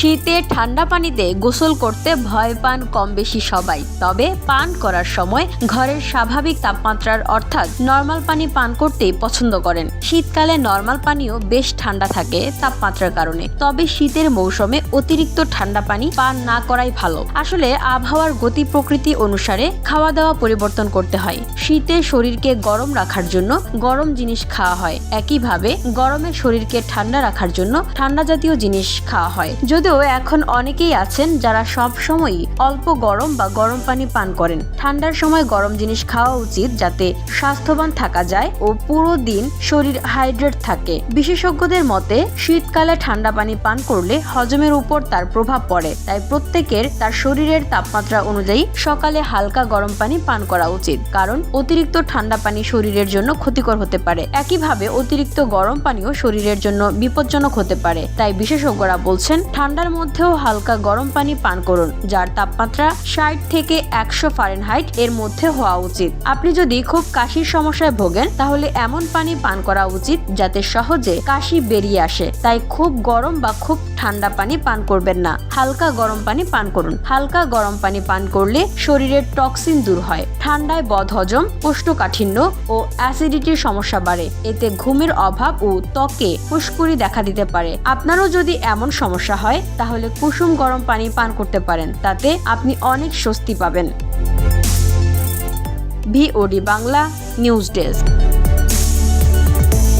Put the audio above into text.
শীতে ঠান্ডা পানিতে গোসল করতে ভয় পান কম বেশি সবাই। তবে পান করার সময় ঘরের স্বাভাবিক তাপমাত্রার অর্থাৎ নর্মাল পানি পান করতেই পছন্দ করেন। শীতকালে নর্মাল পানিও বেশ ঠান্ডা থাকে তাপমাত্রার কারণে। তবে শীতের মৌসুমে অতিরিক্ত ঠান্ডা পানি পান না করাই ভালো। আসলে আবহাওয়ার গতি প্রকৃতি অনুসারে খাওয়া দাওয়া পরিবর্তন করতে হয়। শীতে শরীরকে গরম রাখার জন্য গরম জিনিস খাওয়া হয়। একইভাবে গরমে শরীরকে ঠান্ডা রাখার জন্য ঠান্ডা জাতীয় জিনিস খাওয়া হয়। যদিও এখন অনেকেই আছেন যারা সব সময়ই অল্প গরম বা গরম পানি পান করেন। ঠান্ডার সময় গরম জিনিস খাওয়া উচিত যাতে স্বাস্থ্যবান থাকা যায় ও পুরো দিন শরীর হাইড্রেট থাকে। বিশেষজ্ঞদের মতে, শীতকালে ঠান্ডা পানি পান করলে হজমের উপর তার প্রভাব পড়ে, তাই প্রত্যেকের তার শরীরের তাপমাত্রা অনুযায়ী সকালে হালকা গরম পানি পান করা উচিত। কারণ, অতিরিক্ত ঠান্ডা পানি শরীরের জন্য ক্ষতিকর হতে পারে। একইভাবে অতিরিক্ত গরম পানিও শরীরের জন্য বিপজ্জনক হতে পারে। তাই বিশেষজ্ঞরা বলছেন ঠান্ডার মধ্যেও হালকা গরম পানি পান করুন, যার তাপমাত্রা ষাট থেকে একশো ফারেনহাইট এর মধ্যে হওয়া উচিত। আপনি যদি খুব কাশির সমস্যায় ভোগেন, তাহলে এমন পানি পান করা উচিত যাতে সহজে কাশি বেরিয়ে আসে। তাই খুব গরম বা খুব ঠান্ডা পানি পান করবেন না। হালকা গরম পানি পান করুন। হালকা গরম পানি পান করলে শরীরের টক্সিন দূর হয়। ঠান্ডায় বদহজম কোষ্ঠকাঠিন্য ও অ্যাসিডিটির সমস্যা বাড়ে। এতে ঘুমের অভাব ও ত্বকে ফুসকুড়ি দেখা দিতে পারে। আপনারও যদি এমন সমস্যা হয় তাহলে কুসুম গরম পানি পান করতে পারেন, তাতে আপনি অনেক স্বস্তি পাবেন। VOD Bangla news desk.